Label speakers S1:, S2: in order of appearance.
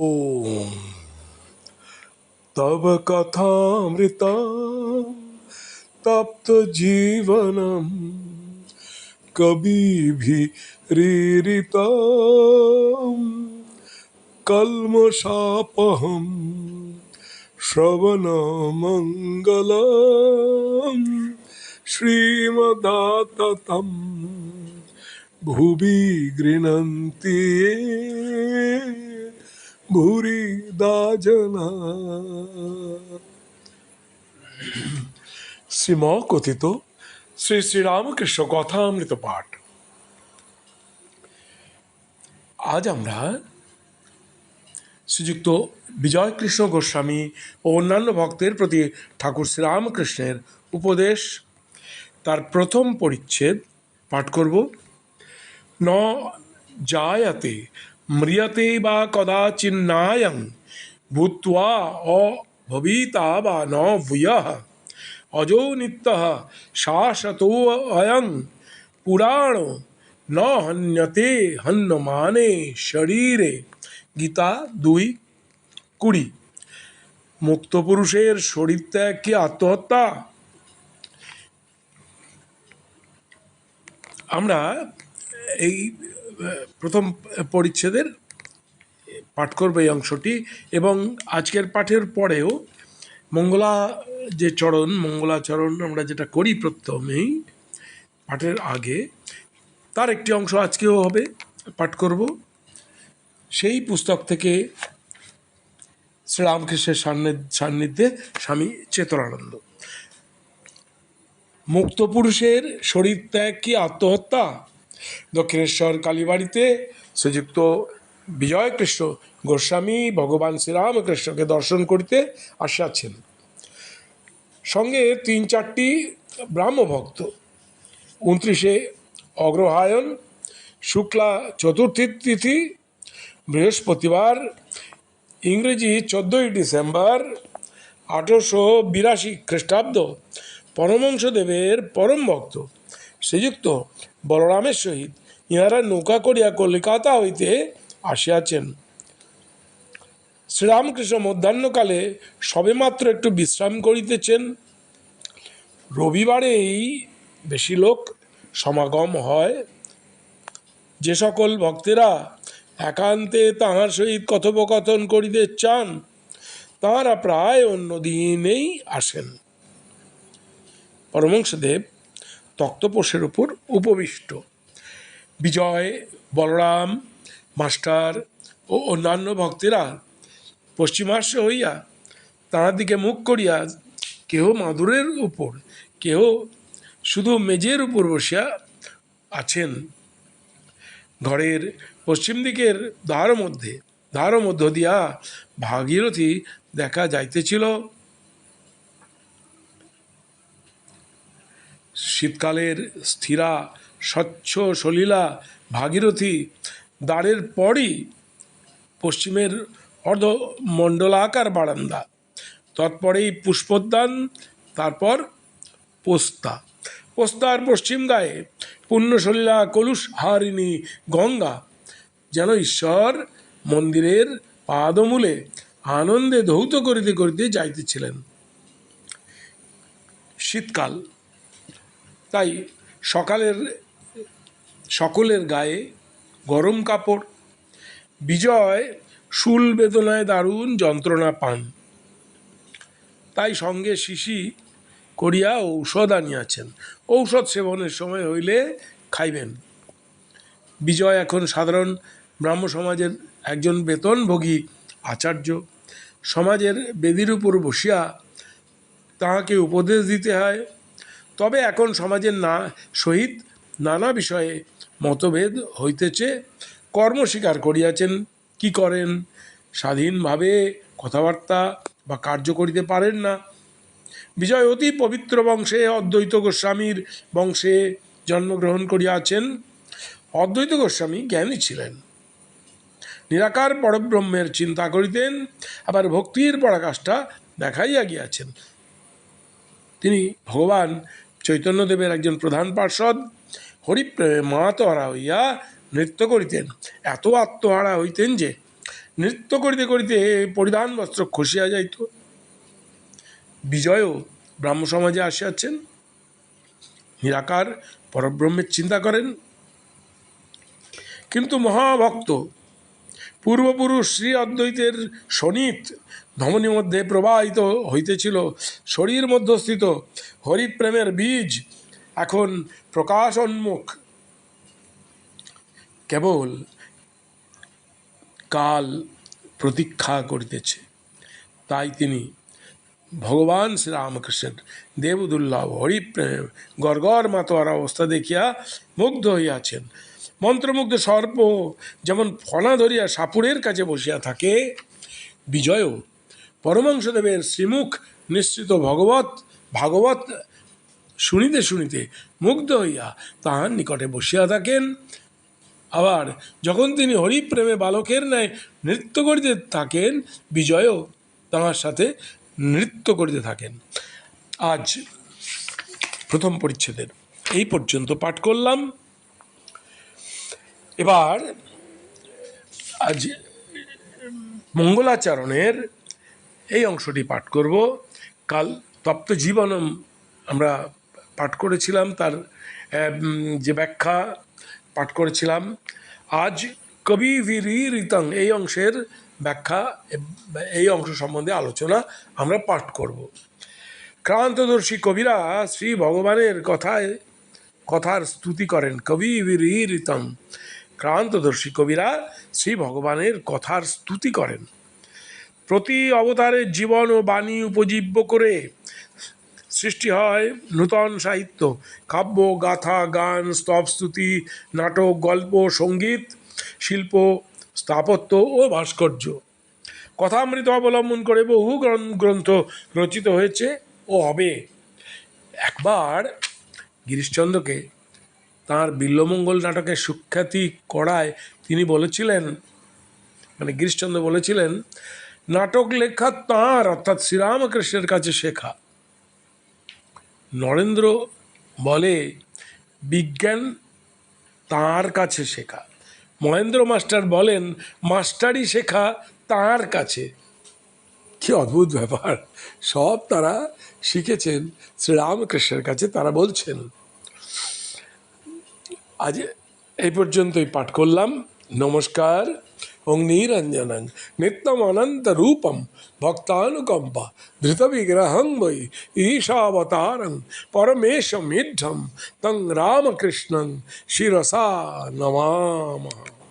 S1: ॐ तव कथामृतं तप्तजीवनं कविभिरीरितं कल्मषापहं श्रवणमङ्गलं श्रीमदाततं भुवि गृह्णन्ति ये ভুরিদা জনা শ্রীম কথিত শ্রী শ্রীরামকৃষ্ণ কথামৃত পাঠ। আজ আমরা শ্রীযুক্ত বিজয় কৃষ্ণ গোস্বামী ও অন্যান্য ভক্তের প্রতি ঠাকুর শ্রীরামকৃষ্ণের উপদেশ, তার প্রথম পরিচ্ছেদ পাঠ করব। ন জায়াতে ম্রিয়তে বা কদাচিন্নায়ং ভূত্বা অভবিতা বা ন ভূয়ः অজো নিত্য শাশ্বতো অয়ং পুরাণ ন হন্যতে হন্যমানে শরীরে গীতা দুই কুড়ি মুক্ত পুরুষের শরীর ত্যাগ কি আত্মহত্যা আমরা এই আহ, প্রথম পরিচ্ছেদের পাঠ করবে এই অংশটি এবং আজকের পাঠের পরেও মঙ্গলা যে চরণ মঙ্গলাচরণ আমরা যেটা করি প্রথমেই পাঠের আগে, তার একটি অংশ আজকেও হবে, পাঠ করব। সেই পুস্তক থেকে শ্রীরামকৃষ্ণের সান্নিধ্য স্বামী চেতনানন্দ। মুক্ত পুরুষের শরীর ত্যাগ কি আত্মহত্যা? দক্ষিণেশ্বর কালীবাড়িতে শ্রীযুক্ত বিজয়কৃষ্ণ গোস্বামী, ভগবান শ্রীরামকৃষ্ণকে দর্শন করিতে আসিয়াছেন। সঙ্গে তিন চারটি ব্রাহ্মভক্ত, উনত্রিশে অগ্রহায়ণ, শুক্লা চতুর্থী তিথি, বৃহস্পতিবার, ইংরেজি চোদ্দোই ডিসেম্বর, আঠেরোশো বিরাশি খ্রিস্টাব্দ পরমংশদেবের পরম ভক্ত, শ্রীযুক্ত বলরামের সহিত ইহারা নৌকা করিয়া কলিকাতা হইতে আসিয়াছেন। শ্রীরামকৃষ্ণ মধ্যাহ্নকালে সবেমাত্র একটু বিশ্রাম করিতেছেন। রবিবারেই বেশি লোক সমাগম হয়। যে সকল ভক্তেরা একান্তে তাহার সহিত কথোপকথন করিতে চান, তাহারা প্রায় অন্য দিনেই আসেন। পরমংশদেব তক্তপোষের উপর উপবিষ্ট। বিজয়, বলরাম, মাস্টার ও অন্যান্য ভক্তেরা পশ্চিমাস্য হইয়া তাহার দিকে মুখ করিয়া কেহ মাদুরের উপর, কেহ শুধু মেজের উপর বসিয়া আছেন। ঘরের পশ্চিম দিকের দ্বার মধ্যে দ্বার মধ্য দিয়া ভাগীরথী দেখা যাইতেছিল। শীতকালের স্থিরা, স্বচ্ছ সলীলা ভাগীরথী দ্বারের পরই পশ্চিমের অর্ধ মণ্ডলাকার বারান্দা। তৎপরেই পুষ্পোদ্যান, তারপর পোস্তা। পোস্তার পশ্চিম গায়ে পুণ্যসলীলা কলুষ হারিণী গঙ্গা, যেন ঈশ্বর মন্দিরের পাদমূলে আনন্দে ধৌত করিতে করিতে যাইতেছিলেন। শীতকাল তাই সকালের, সকলের গায়ে গরম কাপড়, বিজয় শুল বেদনায় দারুণ যন্ত্রণা পান। তাই সঙ্গে শিশি করিয়া ঔষধ আনিয়াছেন। ঔষধ সেবনের সময় হইলে খাইবেন। বিজয় এখন সাধারণ ব্রাহ্ম সমাজের একজন বেতনভোগী আচার্য। সমাজের বেদির উপর বসিয়া তাহাকে উপদেশ দিতে হয়। তবে এখন সমাজের না সহিত নানা বিষয়ে মতভেদ হইতেছে। কর্ম স্বীকার করিয়াছেন, কি করেন? স্বাধীনভাবে কথাবার্তা বা কার্য করিতে পারেন না। বিজয় অতি পবিত্র বংশে অদ্বৈত গোস্বামীর বংশে জন্মগ্রহণ করিয়াছেন। অদ্বৈত গোস্বামী জ্ঞানী ছিলেন। নিরাকার পরব্রহ্মের চিন্তা করিতেন, আবার ভক্তির পরাকাষ্ঠা দেখাইয়া গিয়াছেন। তিনি ভগবান চৈতন্যদেবের একজন প্রধান পার্ষদ হরিপ্রেমে মাতহারা হইয়া নৃত্য করিতেন। এত আত্মহারা হইতেন যে নৃত্য করিতে করিতে পরিধান বস্ত্র খসিয়া যাইত। বিজয়ও ব্রাহ্ম সমাজে আসিয়াছেন। নিরাকার, পরব্রহ্মের চিন্তা করেন। কিন্তু মহাভক্ত পূর্বপুরুষ শ্রী অদ্বৈতের সনিত ধমনী মধ্যে প্রবাহিত হইতেছিল। শরীর মধ্যস্থিত, হরিপ্রেমের বীজ এখন প্রকাশোন্মুখ। কেবল কাল প্রতীক্ষা করিতেছে। তাই তিনি ভগবান শ্রীরামকৃষ্ণের দেবদুল্লাভ হরিপ্রেম গড়গড় মাতোয়ার অবস্থা দেখিয়া মুগ্ধ হইয়াছেন। মন্ত্রমুগ্ধ সর্প যেমন ফনা ধরিয়া সাপুরের কাছে বসিয়া থাকে, বিজয়ও। পরমাংশদেবের শ্রীমুখ নিশ্চিত ভগবত, ভাগবত শুনিতে শুনিতে মুগ্ধ হইয়া তাহার নিকটে বসিয়া থাকেন। আবার যখন তিনি হরিপ্রেমে বালকের ন্যায় নৃত্য করিতে থাকেন, বিজয়ও তাহার সাথে নৃত্য করিতে থাকেন। আজ প্রথম পরিচ্ছেদের এই পর্যন্ত পাঠ করলাম। এবার আজ মঙ্গলাচরণের এই অংশটি পাঠ করব। কাল তপ্ত জীবনম আমরা পাঠ করেছিলাম, তার যে ব্যাখ্যা পাঠ করেছিলাম। আজ কবি ঋতং এই অংশের ব্যাখ্যা, এই অংশ সম্বন্ধে আলোচনা আমরা পাঠ করব। ক্রান্তদর্শী কবিরা শ্রী ভগবানের কথায়, কথার স্তুতি করেন কবি ঋতং ক্রান্তদর্শী কবিরা শ্রী ভগবানের কথার স্তুতি করেন। প্রতি অবতারের জীবন ও বাণী উপজীব্য করে সৃষ্টি হয় নূতন সাহিত্য। কাব্য, গাথা, গান, স্তব, স্তুতি, নাটক, গল্প, সংগীত, শিল্প, স্থাপত্য ও ভাস্কর্য। কথামৃত অবলম্বন করে বহু গ্রন্থ রচিত হয়েছে ও হবে। একবার গিরিশচন্দ্রকে তাঁর বিল্লমঙ্গল নাটকের সুখ্যাতি করায় তিনি বলেছিলেন মানে গিরিশচন্দ্র বলেছিলেন, নাটক লেখা তাঁর, অর্থাৎ শ্রীরামকৃষ্ণের কাছে শেখা। নরেন্দ্র বলে, বিজ্ঞান তাঁর কাছে শেখা। মহেন্দ্র মাস্টার বলেন, মাস্টারই শেখা তাঁর কাছে। কি অদ্ভুত ব্যাপার। সব তারা শিখেছেন, শ্রীরামকৃষ্ণের কাছে তারা বলছেন। আজ এই পর্যন্তই পাঠ করলাম। নমস্কার। ওং নিরঞ্জনং নিত্যম অনন্ত রূপম ভক্তানুকম্পা। ধৃত বিগ্রহং বৈ। ঈশাবতারং। পরমেশমিঢ্যম তং রামকৃষ্ণং। শিরসা নমামः।